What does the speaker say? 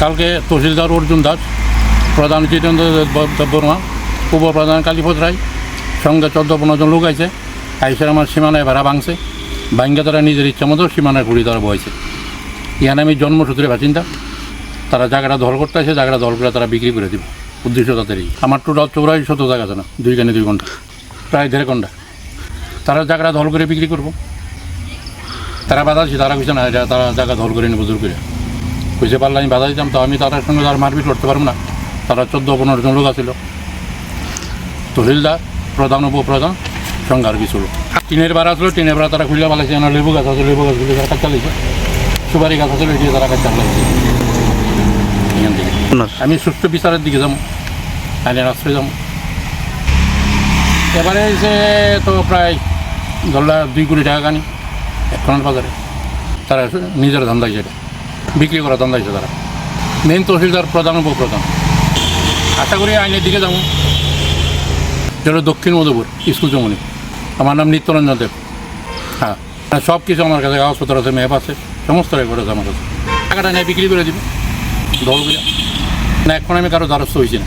কালকে তহসিলদার অর্জুন দাস, প্রধান জিতেন্দ্র বর্মা, উপপ্রধান কালীপদ রায়, সঙ্গে চোদ্দ পনেরো জন লোক আছে আইসের আমার সীমানায় ভাড়া ভাঙছে। ভাঙ্গে তারা নিজের ইচ্ছা মতো সীমানায় ঘুরি তারা বয়েছে এখানে আমি জন্মসূত্রে বাসিন্দা। তারা জায়গাটা দল করতে আসে জায়গাটা দল করে তারা বিক্রি করে দিব। উদ্দেশ্য তাদেরই আমার টোটাল চৌরাশি শত জায়গা আছে না, দুই কানে দুই ঘণ্টা। প্রায় দেড় ঘণ্টা। তারা জায়গাটা দল করে বিক্রি করব। তারা বাধা আছে তারা কিছু না তারা জায়গা দল করে নেব জোর করে। বুঝতে পারলে আমি বাধা দিতাম তো আমি তাদের সঙ্গে আর মারপিট করতে পারব না। তারা চোদ্দ পনেরো জন লোক আছিল। তহসিলদার প্রধান উপপ্রধান সঙ্গে আর কিছু লোক। টিনের ভাড়া আসলো টিনের ভাড়া তারা খুলে পালাইছে। না লেবু গাছ আছে লেবু গাছগুলি তারা কাজ চালিয়েছে সুপারি গাছ আছে ওইদিকে তারা কাজ চালাইছে এখান থেকে। আমি সুস্থ বিচারের দিকে যাব। আইনের আশ্রয় যাব। এবারে এসে তো প্রায় ধরলা দুই কোটি টাকা কানি এখনের বাজারে। তারা নিজের ধান্দা হিসেবে বিক্রি করা দাম দিয়েছে তারা। মেন তহসিলদার প্রধান উপপ্রধান। আশা করি আইনের দিকে যাব। যেটা দক্ষিণ মধুপুর, স্কুল জমনি আমার নাম নিত্যরঞ্জন দেব। হ্যাঁ সব কিছু আমার কাছে কাগজপত্র আছে, ম্যাপ আছে, সমস্ত রেকর্ড আছে আমার কাছে। টাকাটা নিয়ে বিক্রি করে দিবে। দলগুলো না, এখন আমি কারও দ্বারস্থ হয়েছি না।